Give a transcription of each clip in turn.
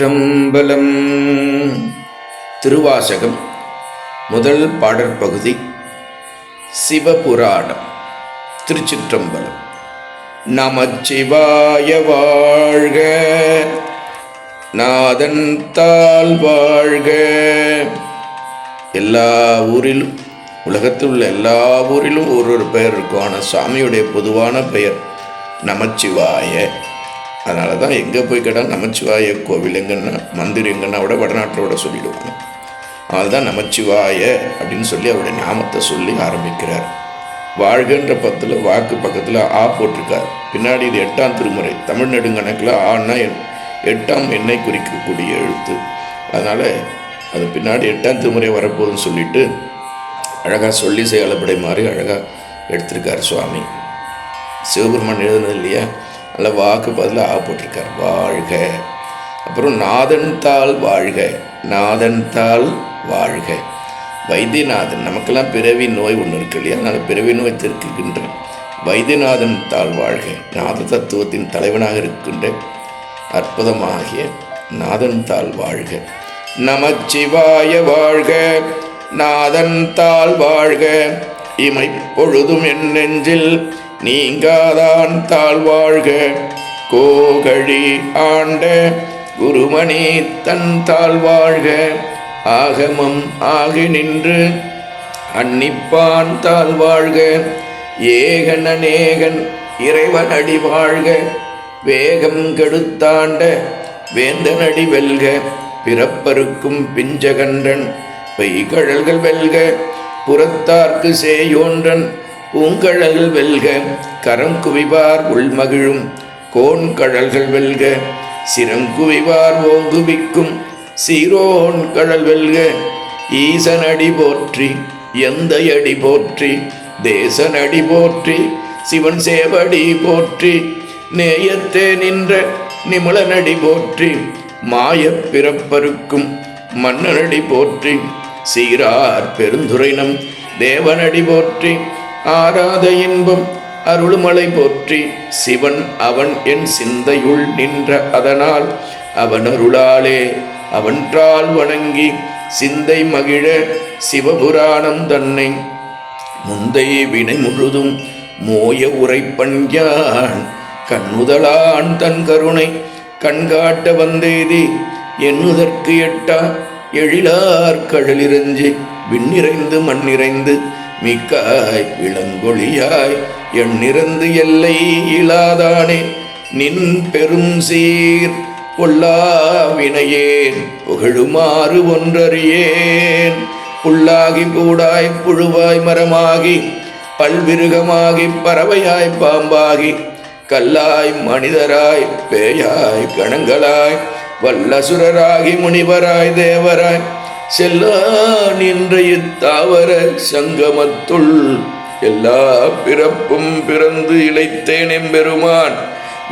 திருச்சிற்றம்பலம் திருவாசகம் முதல் பாடற்பகுதி சிவபுராணம் திருச்சிற்றம்பலம். நமச்சிவாய வாழ்க நாதன் தாள் வாழ்க. எல்லா ஊரிலும் உலகத்தில் உள்ள எல்லா ஊரிலும் ஒரு ஒரு பெயர் இருக்கும். ஆனால் சாமியுடைய பொதுவான பெயர் நமச்சிவாய. அதனால தான் எங்கே போய் கேட்டால் நமச்சிவாய கோவில் எங்கன்னா மந்திர் எங்கன்னா விட வடநாட்டோட சொல்லிடுவாங்க அதுதான் நமச்சிவாய அப்படின்னு சொல்லி அவருடைய நாமத்தை சொல்லி ஆரம்பிக்கிறார். வாழ்கன்ற பத்தில் வாக்கு பக்கத்தில் ஆ போட்டிருக்கார். பின்னாடி இது எட்டாம் திருமுறை. தமிழ் நெடுங்கணக்கில் ஆன்னா எண் எட்டாம் எண்ணை குறிக்கக்கூடிய எழுத்து. அதனால் அது பின்னாடி எட்டாம் திருமுறை வரப்போகுதுன்னு சொல்லிட்டு அழகாக சொல்லி செயலப்படை மாதிரி அழகாக எடுத்திருக்கார் சுவாமி. சிவபெருமான் எழுதுனது இல்லையா? நல்ல வாக்கு பதில் ஆ போட்டிருக்கார். வாழ்க. அப்புறம் நாதன் தாள் வாழ்க. நாதன் தாள் வாழ்க. வைத்தியநாதன் நமக்கெல்லாம் பிறவி நோய் ஒன்று இருக்கு இல்லையா? அதனால் பிறவி நோய் திருக்குகின்ற வைத்தியநாதன் தாள் வாழ்க. நாத தத்துவத்தின் தலைவனாக இருக்கின்ற அற்புதமாகிய நாதன் தாள் வாழ்க. நமச்சிவாய வாழ்க. நாதன் தாள் வாழ்க. இமைப்பொழுதும் என் நெஞ்சில் நீங்காதான் தாழ் வாழ்க கோகழி ஆண்ட குருமணி தன் தாழ் வாழ்க ஆகமம் ஆகி நின்று அன்னிப்பான் தாழ் வாழ்க ஏகன் அநேகன் இறைவன் அடி வாழ்க வேகம் கெடுத்தாண்ட வேந்தனடி வெல்க. பிறப்பருக்கும் பிஞ்சகன்றன் பெய்கழல்கள் வெல்க. புறத்தார்க்கு சேயோன்றன் பூங்கழல்கள் வெல்க கரம் குவிவார் உள்மகிழும் கோன் கழல்கள் வெல்க சிரம் குவிவார் ஓங்குவிக்கும் சீரோன் கழல் வெல்க ஈசனடி போற்றி எந்தையடி போற்றி தேசனடி போற்றி சிவன் சேவடி போற்றி நேயத்தே நின்ற நிமலனடி போற்றி மாயப் பிறப்பருக்கும் மன்னனடி போற்றி சீரார் பெருந்துரைனம் தேவனடி போற்றி ஆராத இன்பம் அருளுமலை போற்றி சிவன் அவன் என் சிந்தையுள் நின்ற அதனால் அவன் அருளாலே அவன்றால் வணங்கி சிந்தை மகிழ சிவபுராணம் தன்னை. முந்தை வினை முழுதும் மோய உரைப்பண்யான் கண்ணுதலான் தன் கருணை கண்காட்ட வந்தேதி எண்ணுதற்கு எட்டா எழிலார் கடலிறஞ்சி விண்ணிறைந்து மண்ணிறைந்து மிக்காய் இளங்கொழியாய் எண்ணிறந்து எல்லை இலாதானே நின் பெரும் சீர் பொல்லா வினையேன். புகழுமாறு ஒன்றறியேன். புல்லாகி கூடாய் புழுவாய் மரமாகி பல்விருகமாகி பறவையாய் பாம்பாகி கல்லாய் மனிதராய் பேயாய் கணங்களாய் வல்லசுரராகி முனிவராய் தேவராய் செல்லா நின்றைய தாவர சங்கமத்துள் எல்லா பிறப்பும் பிறந்து இழைத்தேன் எம்பெருமான்.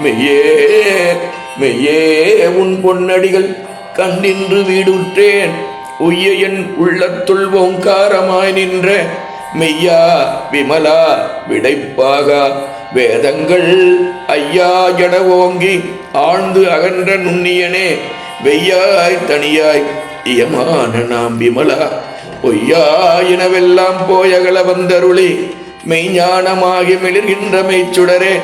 மெய்யே மெய்யே உன் பொன்னடிகள் கண்ணின்று வீடுற்றேன். உய்ய என் உள்ளத்துள் ஓங்காரமாய் நின்ற மெய்யா விமலா விடைப்பாகா வேதங்கள் ஐயா என ஓங்கி ஆழ்ந்து அகன்ற நுண்ணியனே. வெய்யாய் தனியாய் இயமான நாம் விமலா. பொய்யா இனவெல்லாம் போயகல வந்தருளி. மெய்ஞானமாகி மிளிர்கின்ற மெய்ச்சுடரே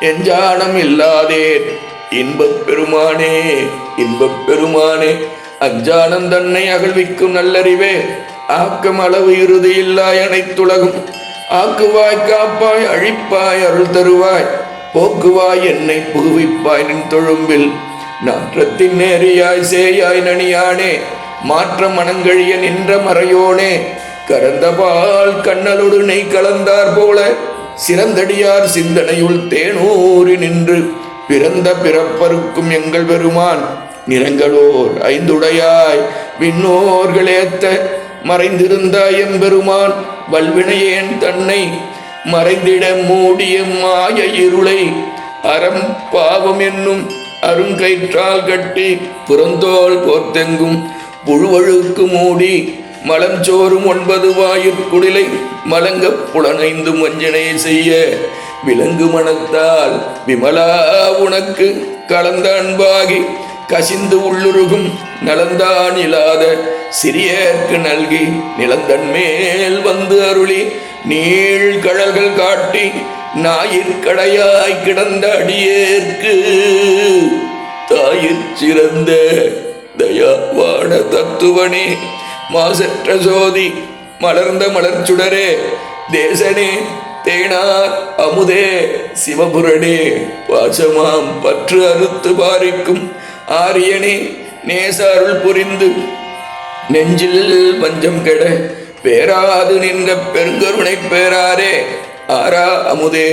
எஞ்ஞானம் இல்லாதே. இன்பப் பெருமானே இன்பப் பெருமானே. அஞ்சானம் தன்னை அகழ்விக்கும் நல்லறிவே. ஆக்கம் அளவு இறுதி இல்லாய் அனைத்துலகும். ஆக்குவாய் காப்பாய் அழிப்பாய் அருள் தருவாய். போக்குவாய் என்னை புகுவிப்பாய் நின் தொழும்பில். நாற்றத்தின் நேரியாய் சேயாய் நனியானே. மாற்ற மனங்கழிய நின்ற மறையோனே கரந்தபால் கண்ணலொடு நெய் கலந்தார் போல சிறந்தடியார் சிந்தனையுள் தேனூறி நின்று பிறந்த பிறப்பருக்கும் எங்கள் பெருமான் நிறங்களோர் ஐந்துடையாய் விண்ணோர்களேத்த மறைந்திருந்த எம்பெருமான் வல்வினையேன் தன்னை மறைந்திட மூடிய மாய இருளை அறம் பாவம் என்னும் அருங்கயிற்றால் கட்டி புறந்தோல் போர்த்தெங்கும் புழுவழுக்கு மூடி மலஞ்சோறும் ஒன்பது வாயுக்குடிலை மலங்க புலனைந்து மஞ்சனை செய்ய விலங்கு மனத்தால் விமலா உனக்கு கலந்த அன்பாகி கசிந்து உள்ளுருகும் நலந்தான் இல்லாத சிறியர்க்கு நல்கி நிலந்தன் மேல் வந்து அருளி நீள் கடல்கள் காட்டி ஞாயிற்கடையாய் கிடந்த அடியேற்கு தாயிற் சிறந்த தயாவான தத்துவனே மாசற்ற சோதி மலர்ந்த மலர்ச்சுடரே தேசனே தேனார் அமுதே சிவபுரணே பாசமாம் பற்று அறுத்து பாரிக்கும் ஆரியனே நேச அருள் புரிந்து நெஞ்சில் பஞ்சம் கெட பேராது நின்ற பெருங்கருணை பேராரே ஆரா அமுதே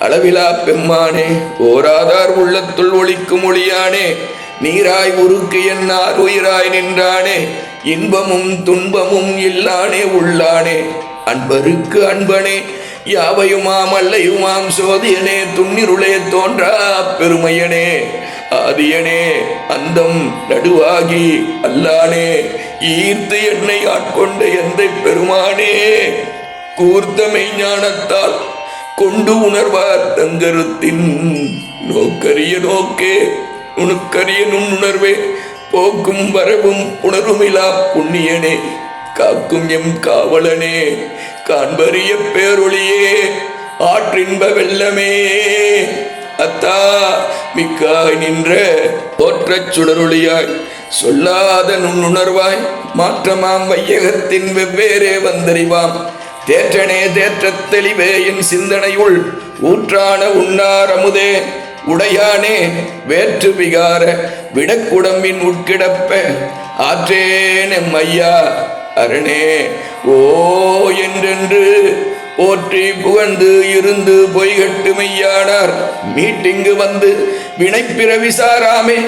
அளவிலா பெம்மானே ஓராதார் உள்ளத்துள் ஒளிக்கும் ஒளியானே நீராய் உருக்கு என்னார் உயிராய் நின்றானே. இன்பமும் துன்பமும் இல்லானே உள்ளானே. அன்பருக்கு அன்பனே யாவையுமாம் அல்லையுமாம் சோதியனே துன்னிருளே தோன்றா பெருமையனே. ஆதியனே அந்தம் நடுவாகி அல்லானே. ஈர்த்து என்னை ஆட்கொண்ட எந்தை பெருமானே. கூர்த்த மெய்ஞானத்தால் கொண்டு உணர்வார் தங்கருத்தின் நோக்கரிய நோக்கே. உனக்கரிய நுண்ணுணர்வே போக்கும் வரவும் உணர்வுமிலா புண்ணியனே. காக்கும் எம் காவலனே. காண்பறிய பேரொளியே ஆற்றின்ப வெள்ளமே. அத்தா மிக்காய் நின்ற போற்றச் சுடரொளியாய் சொல்லாத நுண்ணுணர்வாய் மாற்றமாம் வையகத்தின் வெவ்வேறே வந்தறிவாம். தேற்றனே தேற்றத் தெளிவே என் சிந்தனையுள். ஊற்றான உண்ணார் அமுதே. உடையானே வேற்று விகார விடக்குடம்பின் உட்கிடப்ப. ஆற்றேன் ஐயா அரணே ஓ என்றென்று போற்றி புகழ்ந்து இருந்து பொய்கட்டு மெய்யானார் மீட்டிங்கு வந்து வினைப்பிறவி சாராமே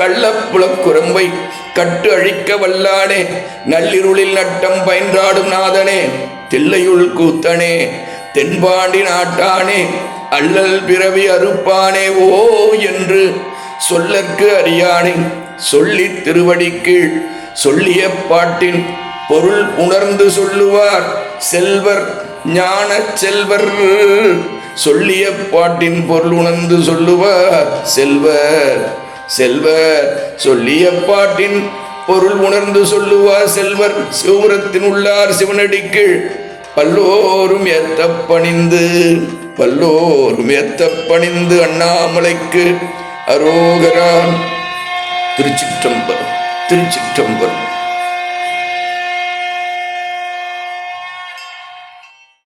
கள்ளப்புலக்குரம்பை கட்டு அழிக்க வல்லானே. நள்ளிருளில் நட்டம் பயின்றாடும் நாதனே தில்லையுள் கூத்தனே தென்பாண்டி நாட்டானே அல்லல் பிறவி அறுப்பானே ஓ என்று சொல்லற்கு அறியானே சொல்லி திருவடி கீழ் சொல்லிய பாட்டின் பொருள் உணர்ந்து சொல்லுவார் செல்வர் ஞான செல்வர். சொல்லிய பாட்டின் பொருள் உணர்ந்து சொல்லுவார் செல்வர் செல்வர். சொல்லிய பாட்டின் பொருள் உணர்ந்து சொல்லுவார் செல்வர் சிவபுரத்தின் உள்ளார் சிவனடிக்கு பல்லோரும் ஏத்த பணிந்து பல்லோரும் ஏத்த பணிந்து அண்ணாமலைக்கு அரோகரா. திருச்சிற்றம்பரம் திருச்சிற்றம்பரம்